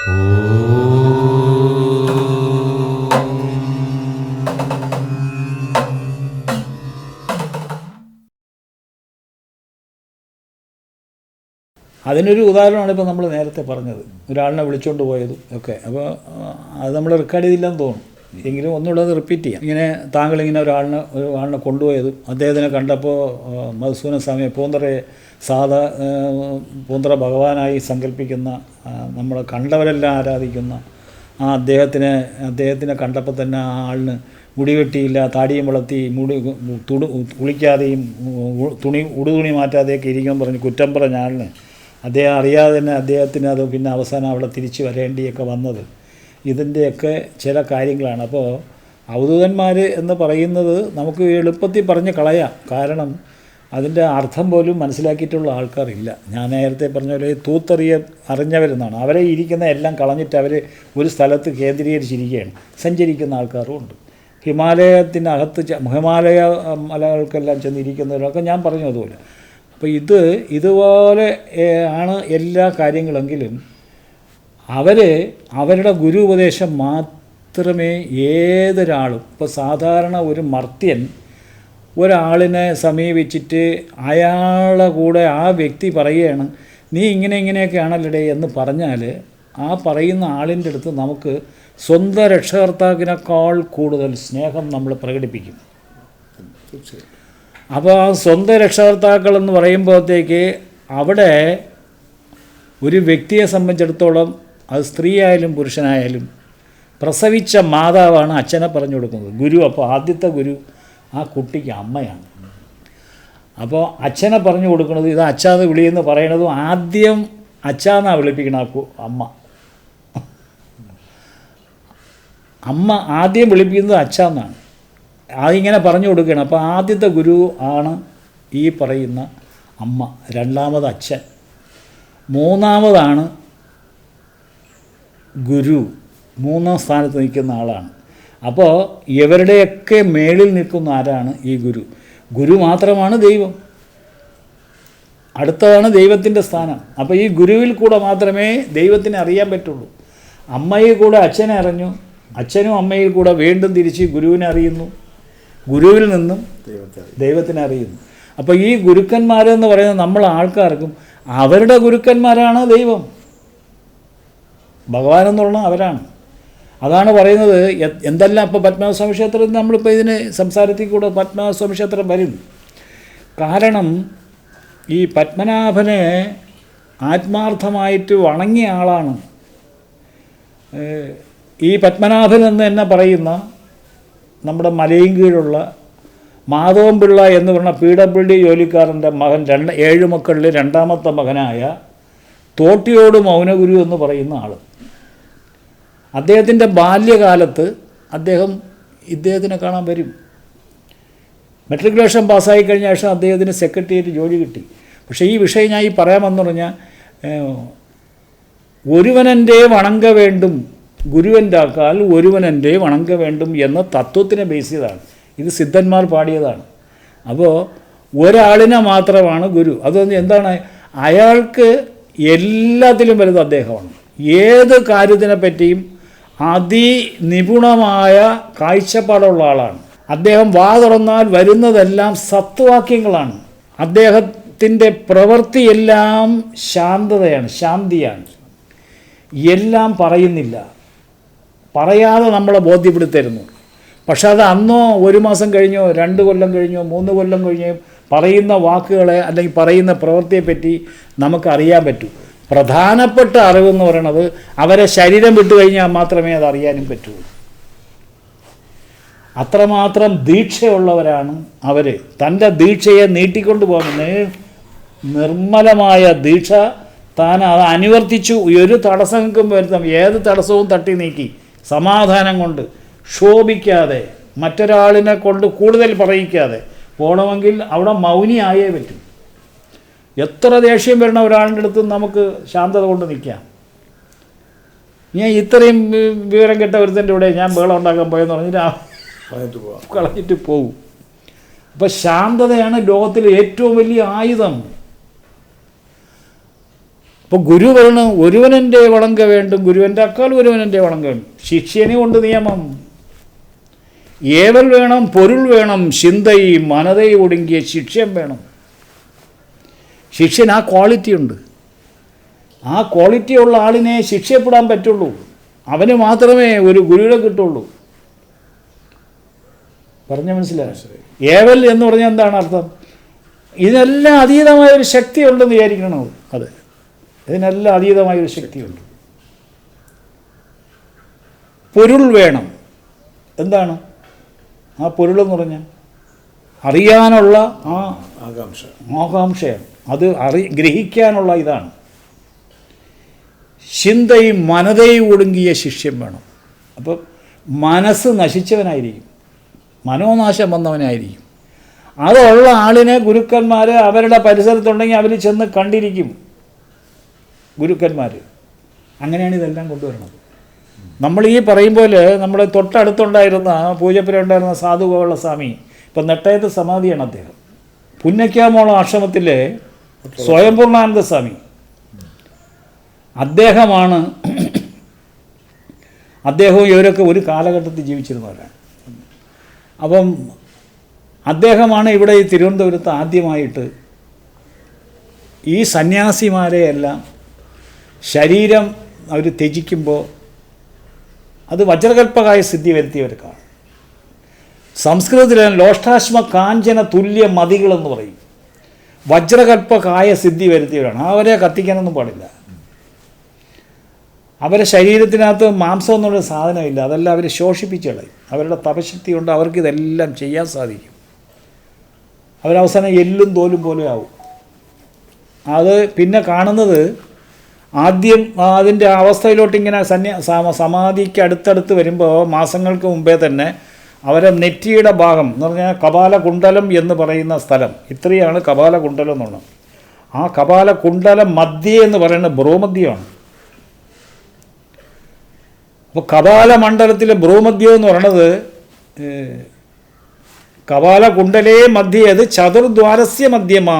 അതിനൊരു ഉദാഹരണമാണ് ഇപ്പോൾ നമ്മൾ നേരത്തെ പറഞ്ഞത്. ഒരാളിനെ വിളിച്ചുകൊണ്ട് പോയതും ഒക്കെ. അപ്പോൾ അത് നമ്മൾ റെക്കോർഡ് ചെയ്തില്ലെന്ന് തോന്നും എങ്കിലും ഒന്നുള്ളത് റിപ്പീറ്റ് ചെയ്യാം. ഇങ്ങനെ താങ്കൾ ഇങ്ങനെ ഒരാളിനെ ഒരാളിനെ കൊണ്ടുപോയതും അദ്ദേഹത്തിനെ കണ്ടപ്പോൾ മധുസൂന സ്വാമി പൂന്തറയെ സാധാ പൂന്തറ ഭഗവാനായി സങ്കല്പിക്കുന്ന നമ്മൾ കണ്ടവരെല്ലാം ആരാധിക്കുന്ന ആ അദ്ദേഹത്തിനെ അദ്ദേഹത്തിനെ കണ്ടപ്പോൾ തന്നെ ആ ആളിന് മുടി വെട്ടിയില്ല താടിയും വളർത്തി മുടി തുണി കുളിക്കാതെയും തുണി ഉടുതുണി മാറ്റാതെയൊക്കെ ഇരിക്കുമെന്ന് പറഞ്ഞ് കുറ്റം പറഞ്ഞ ആളിന് അദ്ദേഹം അറിയാതെ തന്നെ അദ്ദേഹത്തിന് അത് പിന്നെ അവസാനം അവിടെ തിരിച്ചു വരേണ്ടിയൊക്കെ വന്നത്. ഇതിന്റെയൊക്കെ ചില കാര്യങ്ങളാണ്. അപ്പോൾ അവധൂതന്മാർ എന്ന് പറയുന്നത് നമുക്ക് എളുപ്പത്തിൽ പറഞ്ഞ് കളയാം. കാരണം അതിന്റെ അർത്ഥം പോലും മനസ്സിലാക്കിയിട്ടുള്ള ആൾക്കാരില്ല. ഞാൻ നേരത്തെ പറഞ്ഞ പോലെ തൂത്തെറിയ അറിഞ്ഞവരെന്നാണ്. അവരെ ഇരിക്കുന്ന എല്ലാം കളഞ്ഞിട്ട് അവർ ഒരു സ്ഥലത്ത് കേന്ദ്രീകരിച്ചിരിക്കുകയാണ്. സഞ്ചരിക്കുന്ന ആൾക്കാരും ഉണ്ട്. ഹിമാലയത്തിനകത്ത് ഹിമാലയ മലകൾക്കെല്ലാം ചെന്നിരിക്കുന്നവരൊക്കെ ഞാൻ പറഞ്ഞതുപോലെ. അപ്പോൾ ഇത് ഇതുപോലെ ആണ് എല്ലാ കാര്യങ്ങളെങ്കിലും അവർ അവരുടെ ഗുരു ഉപദേശം മാത്രമേ ഏതൊരാളും ഇപ്പോൾ സാധാരണ ഒരു മർത്യൻ ഒരാളിനെ സമീപിച്ചിട്ട് അയാളുടെ കൂടെ ആ വ്യക്തി പറയുകയാണ് നീ ഇങ്ങനെ ഇങ്ങനെയൊക്കെ ആണല്ലടേ എന്ന് പറഞ്ഞാൽ ആ പറയുന്ന ആളിന്റെ അടുത്ത് നമുക്ക് സ്വന്തം രക്ഷകർത്താവിനേക്കാൾ കൂടുതൽ സ്നേഹം നമ്മൾ പ്രകടിപ്പിക്കും. അപ്പോൾ ആ സ്വന്തം രക്ഷകർത്താക്കൾ എന്ന് പറയുമ്പോഴത്തേക്ക് അവിടെ ഒരു വ്യക്തിയെ സംബന്ധിച്ചിടത്തോളം അത് സ്ത്രീയായാലും പുരുഷനായാലും പ്രസവിച്ച മാതാവാണ് അച്ഛനെ പറഞ്ഞു കൊടുക്കുന്നത്. ഗുരു അപ്പോൾ ആദ്യത്തെ ഗുരു ആ കുട്ടിക്ക് അമ്മയാണ്. അപ്പോൾ അച്ഛനെ പറഞ്ഞു കൊടുക്കുന്നത് ഇത് അച്ഛാന്ന് വിളിയെന്ന് പറയണതും ആദ്യം അച്ഛാന്നാണ് വിളിപ്പിക്കണം അമ്മ. അമ്മ ആദ്യം വിളിപ്പിക്കുന്നത് അച്ഛാന്നാണ്. അതിങ്ങനെ പറഞ്ഞു കൊടുക്കുകയാണ്. അപ്പോൾ ആദ്യത്തെ ഗുരു ആണ് ഈ പറയുന്ന അമ്മ രണ്ടാമത് അച്ഛൻ. മൂന്നാമതാണ് ഗുരു മൂന്നാം സ്ഥാനത്ത് നിൽക്കുന്ന ആളാണ്. അപ്പോൾ ഇവരുടെയൊക്കെ മേളിൽ നിൽക്കുന്ന ആരാണ് ഈ ഗുരു? ഗുരു മാത്രമാണ് ദൈവം. അടുത്തതാണ് ദൈവത്തിന്റെ സ്ഥാനം. അപ്പോൾ ഈ ഗുരുവിൽ കൂടെ മാത്രമേ ദൈവത്തിനെ അറിയാൻ പറ്റുള്ളൂ. അമ്മയിൽ കൂടെ അച്ഛനെ അറിഞ്ഞു. അച്ഛനും അമ്മയിൽ കൂടെ വീണ്ടും തിരിച്ച് ഗുരുവിനെ അറിയുന്നു. ഗുരുവിൽ നിന്നും ദൈവത്തെ ദൈവത്തിനെ അറിയുന്നു. അപ്പോൾ ഈ ഗുരുക്കന്മാരെന്ന് പറയുന്നത് നമ്മൾ ആൾക്കാർക്കും അവരുടെ ഗുരുക്കന്മാരാണ് ദൈവം. ഭഗവാൻ എന്നുള്ള അവരാണ്. അതാണ് പറയുന്നത് എന്തെല്ലാം ഇപ്പോൾ പത്മനാഭസ്വാമി ക്ഷേത്രത്തിൽ നമ്മളിപ്പോൾ ഇതിന് സംസാരത്തിൽ കൂടെ പത്മനാഭസ്വാമി ക്ഷേത്രം വരും കാരണം ഈ പത്മനാഭനെ ആത്മാർത്ഥമായിട്ട് വണങ്ങിയ ആളാണ്. ഈ പത്മനാഭൻ എന്ന് തന്നെ പറയുന്ന നമ്മുടെ മലയും കീഴുള്ള മാധവൻപിള്ള എന്ന് പറഞ്ഞ പി ഡബ്ല്യു ഡി ജോലിക്കാരന്റെ മകൻ രണ്ട് ഏഴ് മക്കളിൽ രണ്ടാമത്തെ മകനായ തോട്ടിയോട് മൗനഗുരു എന്ന് പറയുന്ന ആൾ അദ്ദേഹത്തിന്റെ ബാല്യകാലത്ത് അദ്ദേഹം ഇദ്ദേഹത്തിനെ കാണാൻ വരും. മെട്രിക്കുലേഷൻ പാസ്സായി കഴിഞ്ഞ ശേഷം അദ്ദേഹത്തിന് സെക്രട്ടേറിയറ്റ് ജോലി കിട്ടി. പക്ഷേ ഈ വിഷയം ഞാൻ ഈ പറയാമെന്ന് പറഞ്ഞാൽ ഒരുവനന്റെ വണങ്ക വേണ്ടും ഗുരുവന്റെ ആക്കാൽ ഒരുവനെന്റെ വണങ്ക വേണ്ടും എന്ന തത്വത്തിനെ ബേസ് ചെയ്താണ് ഇത് സിദ്ധന്മാർ പാടിയതാണ്. അപ്പോൾ ഒരാളിനെ മാത്രമാണ് ഗുരു. അതൊന്ന് എന്താണ്? അയാൾക്ക് എല്ലാത്തിലും വലുത് അദ്ദേഹമാണ്. ഏത് കാര്യത്തിനെ പറ്റിയും അതിനിപുണമായ കാഴ്ചപ്പാടുള്ള ആളാണ്. അദ്ദേഹം വാ തുറന്നാൽ വരുന്നതെല്ലാം സത്വാക്യങ്ങളാണ്. അദ്ദേഹത്തിന്റെ പ്രവൃത്തിയെല്ലാം ശാന്തതയാണ് ശാന്തിയാണ്. എല്ലാം പറയുന്നില്ല. പറയാതെ നമ്മളെ ബോധ്യപ്പെടുത്തരുന്നു. പക്ഷെ അത് അന്നോ ഒരു മാസം കഴിഞ്ഞോ രണ്ട് കൊല്ലം കഴിഞ്ഞോ മൂന്ന് കൊല്ലം കഴിഞ്ഞോ പറയുന്ന വാക്കുകളെ അല്ലെങ്കിൽ പറയുന്ന പ്രവൃത്തിയെപ്പറ്റി നമുക്കറിയാൻ പറ്റൂ. പ്രധാനപ്പെട്ട അറിവെന്ന് പറയണത് അവരെ ശരീരം വിട്ടു കഴിഞ്ഞാൽ മാത്രമേ അത് അറിയാനും പറ്റുള്ളൂ അത്രമാത്രം ദീക്ഷയുള്ളവരാണ് അവർ തന്റെ ദീക്ഷയെ നീട്ടിക്കൊണ്ടു പോകുന്നത് നിർമ്മലമായ ദീക്ഷ താൻ അത് അനുവർത്തിച്ചു. ഒരു തടസ്സങ്ങൾക്കും വരുത്താം ഏത് തടസ്സവും തട്ടി നീക്കി. സമാധാനം കൊണ്ട് ക്ഷോഭിക്കാതെ മറ്റൊരാളിനെ കൊണ്ട് കൂടുതൽ പറയിക്കാതെ. പോകണമെങ്കിൽ അവിടെ മൗനിയായേ പറ്റും. എത്ര ദേഷ്യം വരുന്ന ഒരാളുടെ അടുത്ത് നമുക്ക് ശാന്തത കൊണ്ട് നിൽക്കാം. ഞാൻ ഇത്രയും വിവരം കെട്ട ഒരുത്തന്റെ കൂടെ ഞാൻ ബഹളം ഉണ്ടാക്കാൻ പോയെന്ന് പറഞ്ഞിട്ട് പോവാം. കളഞ്ഞിട്ട് പോകും അപ്പം ശാന്തതയാണ് ലോകത്തിലെ ഏറ്റവും വലിയ ആയുധം. അപ്പോൾ ഗുരുവരണ് ഒരുവനന്റെ വളങ്ക വേണ്ടും ഗുരുവന്റെ അക്കാൾ ഒരുവനെന്റെ വളങ്ക വേണ്ടും. ശിഷ്യനെ കൊണ്ട് നിയമം. ഏവൽ വേണം പൊരുൾ വേണം ചിന്തയും മനതയും ഒടുങ്ങിയ ശിക്ഷ്യം വേണം. ശിഷ്യൻ ആ ക്വാളിറ്റി ഉണ്ട്. ആ ക്വാളിറ്റി ഉള്ള ആളിനെ ശിക്ഷയപ്പെടാൻ പറ്റുള്ളൂ. അവന് മാത്രമേ ഒരു ഗുരുവിനെ കിട്ടുള്ളൂ. പറഞ്ഞ മനസ്സിലായി? ഏവൽ എന്ന് പറഞ്ഞാൽ എന്താണ് അർത്ഥം? ഇതിനെല്ലാം അതീതമായ ഒരു ശക്തി ഉണ്ടെന്ന് വിചാരിക്കണം? അത്. ഇതിനെല്ലാം അതീതമായ ഒരു ശക്തിയുണ്ട്. പൊരുൾ വേണം. എന്താണ്? ആ പൊരുളെന്ന് പറഞ്ഞാൽ അറിയാനുള്ള ആ ആകാംക്ഷ. ആകാംക്ഷയാണ്. അത് അറി ഗ്രഹിക്കാനുള്ള ഇതാണ്. ചിന്തയും മനതയും ഒടുങ്ങിയ ശിഷ്യം വേണം. അപ്പോൾ മനസ്സ് നശിച്ചവനായിരിക്കും. മനോനാശം വന്നവനായിരിക്കും. അതുള്ള ആളിനെ ഗുരുക്കന്മാർ അവരുടെ പരിസരത്തുണ്ടെങ്കിൽ അവർ ചെന്ന് കണ്ടിരിക്കും. ഗുരുക്കന്മാർ അങ്ങനെയാണ് ഇതെല്ലാം കൊണ്ടുവരുന്നത്. നമ്മൾ ഈ പറയും പോലെ നമ്മുടെ തൊട്ടടുത്തുണ്ടായിരുന്ന പൂജപ്പുര ഉണ്ടായിരുന്ന സാധു ഗോവള സ്വാമി ഇപ്പം നെട്ടയത്ത് സമാധിയാണ് അദ്ദേഹം. പുന്നയ്ക്കാമോളം ആശ്രമത്തിലെ സ്വയംപൂർണാനന്ദ സ്വാമി. അദ്ദേഹമാണ് അദ്ദേഹവും ഇവരൊക്കെ ഒരു കാലഘട്ടത്തിൽ ജീവിച്ചിരുന്നവരാണ്. അപ്പം അദ്ദേഹമാണ് ഇവിടെ ഈ തിരുവനന്തപുരത്ത് ആദ്യമായിട്ട് ഈ സന്യാസിമാരെയെല്ലാം ശരീരം അവർ ത്യജിക്കുമ്പോൾ അത് വജ്രകൽപ്പകായ സിദ്ധി വരുത്തിയവർക്കാണ് സംസ്കൃതത്തിലാണ് ലോഷ്ടാശ്മ കാഞ്ചന തുല്യ മതികളെന്ന് പറയും. വജ്രകൽപ്പകായ സിദ്ധി വരുത്തിയവരാണ് അവരെ കത്തിക്കാനൊന്നും പാടില്ല. അവരെ ശരീരത്തിനകത്ത് മാംസം എന്നുള്ള സാധനമില്ല. അതെല്ലാം അവർ ശോഷിപ്പിച്ച് അവരുടെ തപശക്തി കൊണ്ട് അവർക്ക് ഇതെല്ലാം ചെയ്യാൻ സാധിക്കും. അവരവസാനം എല്ലും തോലും പോലെ ആവും. അത് പിന്നെ കാണുന്നത് ആദ്യം അതിന്റെ അവസ്ഥയിലോട്ട് ഇങ്ങനെ സന്യ സമാധിക്ക് അടുത്തടുത്ത് വരുമ്പോൾ മാസങ്ങൾക്ക് മുമ്പേ തന്നെ അവരെ നെറ്റിയുടെ ഭാഗം എന്ന് പറഞ്ഞാൽ കപാലകുണ്ടലം എന്ന് പറയുന്ന സ്ഥലം. ഇത്രയാണ് കപാലകുണ്ടലം എന്നാണ് ആ കപാല കുണ്ടലം മധ്യേ എന്ന് പറയുന്നത് ഭ്രൂമധ്യമാണ്. അപ്പോൾ കപാലമണ്ഡലത്തിലെ ഭ്രൂമധ്യം എന്ന് പറയുന്നത് കപാലകുണ്ടലേ കപാല കുണ്ടലേ അത് ചതുർദ്വാരസ്യ മധ്യമാ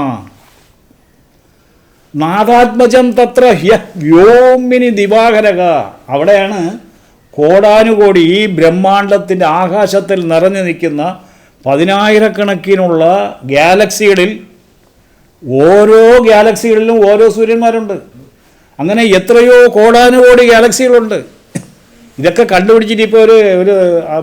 നാദാത്മജം തത്ര ഹ്യ വ്യോമിനി ദിവാകരക. അവിടെയാണ് കോടാനുകോടി ഈ ബ്രഹ്മാണ്ടത്തിന്റെ ആകാശത്തിൽ നിറഞ്ഞു നിൽക്കുന്ന പതിനായിരക്കണക്കിനുള്ള ഗാലക്സികളിൽ ഓരോ ഗാലക്സികളിലും ഓരോ സൂര്യന്മാരുണ്ട്. അങ്ങനെ എത്രയോ കോടാനുകോടി ഗാലക്സികളുണ്ട്. ഇതൊക്കെ കണ്ടുപിടിച്ചിട്ട് ഇപ്പോൾ ഒരു ഒരു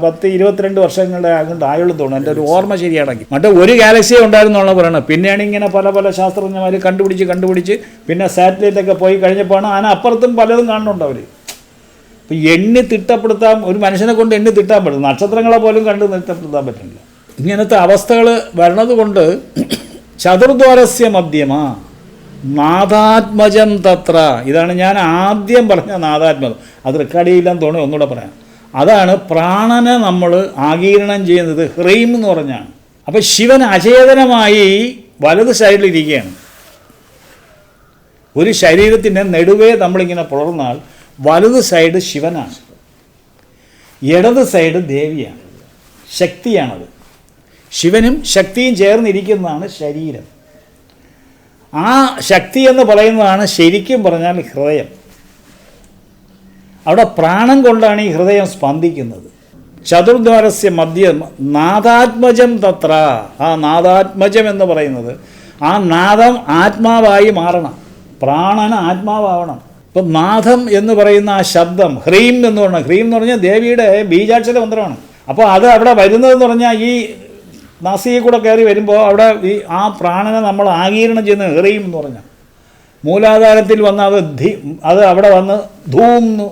പത്ത് ഇരുപത്തിരണ്ട് വർഷങ്ങളുടെ അങ്ങോട്ട് ആയുള്ളൂ തോന്നുന്നു. എന്റെ ഒരു ഓർമ്മ ശരിയാണെങ്കിൽ. മറ്റേ ഒരു ഗാലക്സിയെ ഉണ്ടായിരുന്നുള്ള പറയണം പിന്നെയാണ് ഇങ്ങനെ പല പല ശാസ്ത്രജ്ഞന്മാർ കണ്ടുപിടിച്ച് കണ്ടുപിടിച്ച് പിന്നെ സാറ്റലൈറ്റൊക്കെ പോയി കഴിഞ്ഞപ്പോഴാണ് അതിനപ്പുറത്തും പലതും കാണുന്നുണ്ട് അവർ ഇപ്പം എണ്ണി തിട്ടപ്പെടുത്താൻ ഒരു മനുഷ്യനെ കൊണ്ട് എണ്ണി തിട്ടാൻ പറ്റും. നക്ഷത്രങ്ങളെ പോലും കണ്ട് തിട്ടപ്പെടുത്താൻ പറ്റില്ല. ഇങ്ങനത്തെ അവസ്ഥകൾ വരണത് കൊണ്ട് ചതുർദ്വാരസ്യ മധ്യമ. നാദാത്മജം തത്ര. ഇതാണ് ഞാൻ ആദ്യം പറഞ്ഞ നാദാത്മജം അത് റെക്കോർഡ് ചെയ്യില്ലെന്ന് തോന്നി ഒന്നുകൂടെ പറയാം. അതാണ് പ്രാണനെ നമ്മൾ ആകീരണം ചെയ്യുന്നത് ഹ്രീം എന്ന് പറഞ്ഞാണ്. അപ്പോൾ ശിവൻ അചേതനമായി വലത് സൈഡിലിരിക്കുകയാണ് ഒരു ശരീരത്തിന്റെ നെടുവേ നമ്മളിങ്ങനെ പുലർന്നാൽ വലത് സൈഡ് ശിവനാണ്. ഇടത് സൈഡ് ദേവിയാണ്. ശക്തിയാണത്. ശിവനും ശക്തിയും ചേർന്നിരിക്കുന്നതാണ് ശരീരം. ആ ശക്തി എന്ന് പറയുന്നതാണ് ശരിക്കും പറഞ്ഞാൽ ഹൃദയം. അവിടെ പ്രാണം കൊണ്ടാണ് ഈ ഹൃദയം സ്പന്ദിക്കുന്നത്. ചതുർദ്വാരസ്യ മദ്യം നാദാത്മജം തത്ര. ആ നാദാത്മജം എന്ന് പറയുന്നത് ആ നാദം ആത്മാവായി മാറണം. പ്രാണന ആത്മാവാവണം. ഇപ്പം നാഥം എന്ന് പറയുന്ന ആ ശബ്ദം ഹ്രീം എന്ന് പറഞ്ഞാൽ ഹ്രീം എന്ന് പറഞ്ഞാൽ ദേവിയുടെ ബീജാക്ഷര മന്ത്രമാണ് അപ്പോൾ അത് അവിടെ വരുന്നതെന്ന് പറഞ്ഞാൽ ഈ നാസിയെ കൂടെ കയറി വരുമ്പോൾ അവിടെ ഈ ആ പ്രാണനെ നമ്മൾ ആകീരണം ചെയ്യുന്ന ഹ്രീം എന്ന് പറഞ്ഞാൽ. മൂലാധാരത്തിൽ വന്ന് അത് ധി അത് അവിടെ വന്ന് ധൂംന്ന്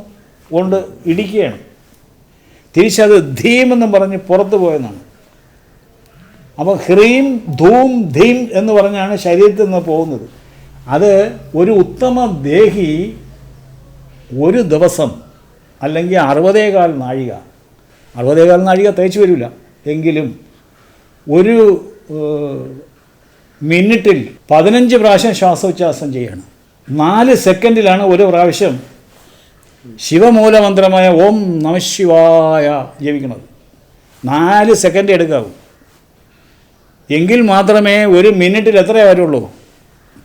കൊണ്ട് ഇടിക്കുകയാണ്. തിരിച്ചത് ധീം എന്നും പറഞ്ഞ് പുറത്തു പോയെന്നാണ്. അപ്പോൾ ഹ്രീം ധൂം ധീം എന്ന് പറഞ്ഞാണ് ശരീരത്തിൽ നിന്ന് പോകുന്നത്. അത് ഒരു ഉത്തമ ദേഹി ഒരു ദിവസം അല്ലെങ്കിൽ അറുപതേകാൽ നാഴിക. അറുപതേകാൽ നാഴിക തേച്ച് വരില്ല എങ്കിലും ഒരു മിനിറ്റിൽ പതിനഞ്ച് പ്രാവശ്യം ശ്വാസോച്ഛ്വാസം ചെയ്യണം. നാല് സെക്കൻഡിലാണ് ഒരു പ്രാവശ്യം ശിവമൂലമന്ത്രമായ ഓം നമശിവായ ജപിക്കുന്നത്. നാല് സെക്കൻഡ് എടുക്കാവൂ. എങ്കിൽ മാത്രമേ ഒരു മിനിറ്റിൽ എത്രയേ വരുള്ളൂ?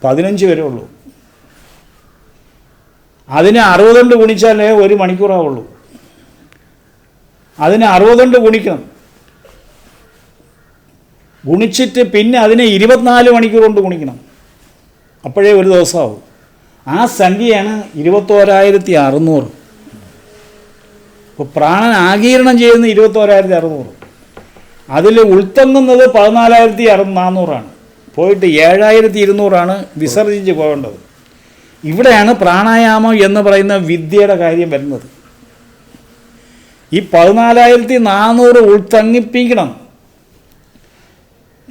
പതിനഞ്ച് വരെ ഉള്ളൂ അതിന് അറുപതുകൊണ്ട് ഗുണിച്ചാലേ ഒരു മണിക്കൂറാവുള്ളൂ. അതിന് അറുപതുകൊണ്ട് ഗുണിക്കണം. ഗുണിച്ചിട്ട് പിന്നെ അതിനെ ഇരുപത്തിനാല് മണിക്കൂർ കൊണ്ട് ഗുണിക്കണം. അപ്പോഴേ ഒരു ദിവസമാവും ആ സംഖ്യയാണ് ഇരുപത്തോരായിരത്തി അറുന്നൂറ് ഇപ്പോൾ പ്രാണൻ ആകീരണം ചെയ്യുന്ന ഇരുപത്തോരായിരത്തി അറുന്നൂറ് അതിൽ ഉൾത്തങ്ങുന്നത് പതിനാലായിരത്തി അറു നാനൂറാണ് പോയിട്ട് ഏഴായിരത്തി ഇരുന്നൂറാണ് വിസർജിച്ച് പോകേണ്ടത്. ഇവിടെയാണ് പ്രാണായാമം എന്ന് പറയുന്ന വിദ്യയുടെ കാര്യം വരുന്നത്. ഈ പതിനാലായിരത്തി നാനൂറ് ഉൾത്തങ്ങിപ്പിക്കണം.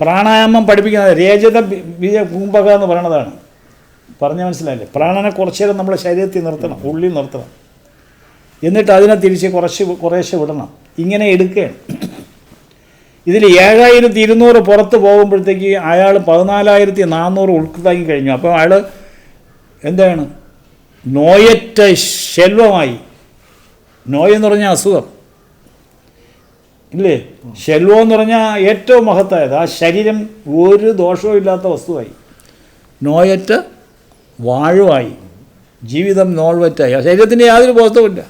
പ്രാണായാമം പഠിപ്പിക്കുന്നത് രേചത ബി- ബീജ കുംഭക എന്ന് പറയണതാണ്. പറഞ്ഞ മനസ്സിലായില്ലേ? പ്രാണനെ കുറച്ചേരം നമ്മുടെ ശരീരത്തിൽ നിർത്തണം ഉള്ളിൽ നിർത്തണം. എന്നിട്ട് അതിനെ തിരിച്ച് കുറച്ച് കുറേശ്ശെ വിടണം. ഇങ്ങനെ എടുക്കുകയാണ്. ഇതിൽ ഏഴായിരത്തി ഇരുന്നൂറ് പുറത്ത് പോകുമ്പോഴത്തേക്ക് അയാൾ പതിനാലായിരത്തി നാനൂറ് ഉൾക്കുതാക്കി കഴിഞ്ഞു. അപ്പോൾ അയാൾ എന്താണ്? നോയറ്റ ശെൽവമായി. നോയ് എന്ന് പറഞ്ഞാൽ അസുഖം. ഇല്ലേ? ശെൽവം എന്ന് പറഞ്ഞാൽ ഏറ്റവും മഹത്തായത്. ആ ശരീരം ഒരു ദോഷവും ഇല്ലാത്ത വസ്തുവായി. നോയറ്റ വാഴുവായി. ജീവിതം നോൾവറ്റായി. ആ ശരീരത്തിന്റെ യാതൊരു ബോധവുമില്ല.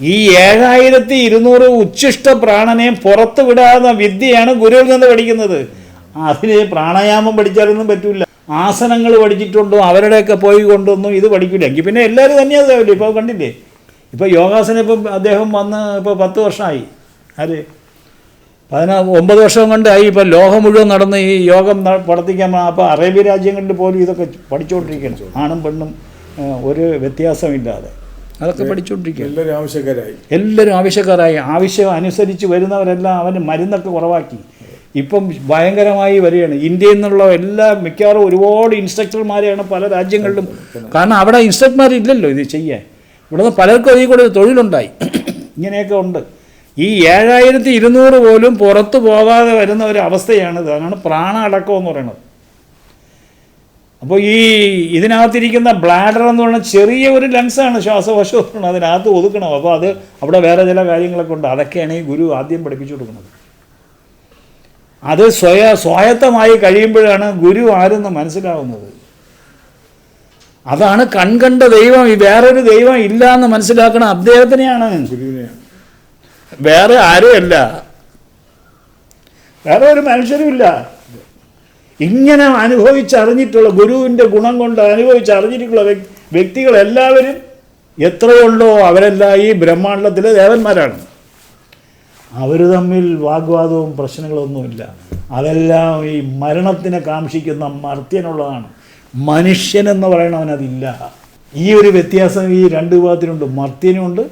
ഈ ഏഴായിരത്തി ഇരുന്നൂറ് ഉച്ഛിഷ്ട പ്രാണനെ പുറത്തു വിദ്യയാണ് ഗുരുവിൽ നിന്ന് പഠിക്കുന്നത്. അതിന് പ്രാണായാമം പഠിച്ചാലൊന്നും പറ്റില്ല ആസനങ്ങൾ പഠിച്ചിട്ടുണ്ടോ അവരുടെയൊക്കെ പോയി കൊണ്ടൊന്നും ഇത് പഠിക്കില്ല എങ്കിൽ പിന്നെ എല്ലാവരും തന്നെയാ ആവില്ല ഇപ്പോൾ കണ്ടില്ലേ? ഇപ്പോൾ യോഗാസനം ഇപ്പം അദ്ദേഹം വന്ന് ഇപ്പോൾ പത്ത് വർഷമായി. ആര്? പതിനാ ഒമ്പത് വർഷം കൊണ്ടായി ഇപ്പോൾ ലോകം മുഴുവൻ നടന്ന് ഈ യോഗം പഠിപ്പിക്കാൻ അപ്പോൾ അറേബ്യ രാജ്യങ്ങളിൽ പോലും ഇതൊക്കെ പഠിച്ചുകൊണ്ടിരിക്കണം ആണും പെണ്ണും ഒരു വ്യത്യാസമില്ലാതെ. അതൊക്കെ പഠിച്ചുകൊണ്ടിരിക്കുക എല്ലാവരും ആവശ്യക്കാരായി. എല്ലാവരും ആവശ്യക്കാരായി. ആവശ്യം അനുസരിച്ച് വരുന്നവരെല്ലാം അവന് മരുന്നൊക്കെ കുറവാക്കി. ഇപ്പം ഭയങ്കരമായി വരികയാണ്. ഇന്ത്യയിൽ നിന്നുള്ള എല്ലാ മിക്കവാറും ഒരുപാട് ഇൻസ്ട്രക്ടർമാരെയാണ് പല രാജ്യങ്ങളിലും. കാരണം അവിടെ ഇൻസ്ട്രക്ടർമാർ ഇല്ലല്ലോ ഇത് ചെയ്യാൻ. ഇവിടുന്ന് പലർക്കും അതിൽ കൂടെ തൊഴിലുണ്ടായി. ഇങ്ങനെയൊക്കെ ഉണ്ട്. ഈ ഏഴായിരത്തി ഇരുന്നൂറ് പോലും പുറത്തു പോകാതെ വരുന്ന ഒരു അവസ്ഥയാണ് അതാണ് പ്രാണ അടക്കം എന്ന് പറയുന്നത്. അപ്പോൾ ഈ ഇതിനകത്തിരിക്കുന്ന ബ്ലാഡർ എന്ന് പറഞ്ഞാൽ ചെറിയ ഒരു ലങ്സാണ് ശ്വാസകോശം. അതിനകത്ത് ഒതുക്കണം. അപ്പോൾ അത് അവിടെ വേറെ ചില കാര്യങ്ങളൊക്കെ ഉണ്ട്. അതൊക്കെയാണ് ഈ ഗുരു ആദ്യം പഠിപ്പിച്ചു കൊടുക്കുന്നത്. അത് സ്വയ സ്വായത്തമായി കഴിയുമ്പോഴാണ് ഗുരു ആരെന്ന് മനസ്സിലാവുന്നത്. അതാണ് കൺകണ്ട ദൈവം. ഈ വേറൊരു ദൈവം ഇല്ല എന്ന് മനസ്സിലാക്കണം അദ്ദേഹത്തിനെയാണ്. വേറെ ആരുമല്ല വേറെ ഒരു മനുഷ്യരുമില്ല ഇങ്ങനെ അനുഭവിച്ചറിഞ്ഞിട്ടുള്ള ഗുരുവിന്റെ ഗുണം കൊണ്ട് അനുഭവിച്ചറിഞ്ഞിട്ടുള്ള വ്യക്- വ്യക്തികളെല്ലാവരും എത്രയുള്ളോ അവരെല്ലാം ഈ ബ്രഹ്മാണ്ടത്തിലെ ദേവന്മാരാണ്. അവർ തമ്മിൽ വാഗ്വാദവും പ്രശ്നങ്ങളൊന്നുമില്ല അതെല്ലാം ഈ മരണത്തിനെ കാക്ഷിക്കുന്ന മർത്യനുള്ളതാണ്. മനുഷ്യനെന്ന് പറയണവനതില്ല ഈ ഒരു വ്യത്യാസം ഈ രണ്ട് വിഭാഗത്തിനുണ്ട് മർത്യനുമുണ്ട്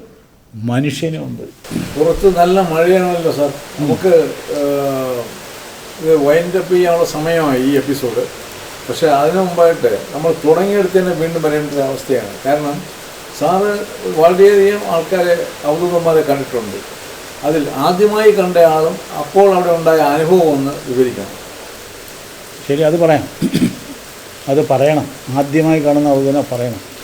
മനുഷ്യനുമുണ്ട് പുറത്ത് നല്ല മഴയാണല്ലോ സാർ. നമുക്ക് വൈൻഡപ്പ് ചെയ്യാനുള്ള സമയമായി ഈ എപ്പിസോഡ് പക്ഷേ അതിനു മുമ്പായിട്ട് നമ്മൾ തുടങ്ങിയെടുത്ത് തന്നെ വീണ്ടും വരേണ്ട ഒരു അവസ്ഥയാണ്. കാരണം സാറ് വളരെയധികം ആൾക്കാരെ കൗതുകന്മാരെ കണ്ടിട്ടുണ്ട്. അതിൽ ആദ്യമായി കണ്ട ആളും അപ്പോൾ അവിടെ ഉണ്ടായ അനുഭവം ഒന്ന് വിവരിക്കണം. ശരി അത് പറയാം. അത് പറയണം. ആദ്യമായി കാണുന്ന ഔദന പറയണം.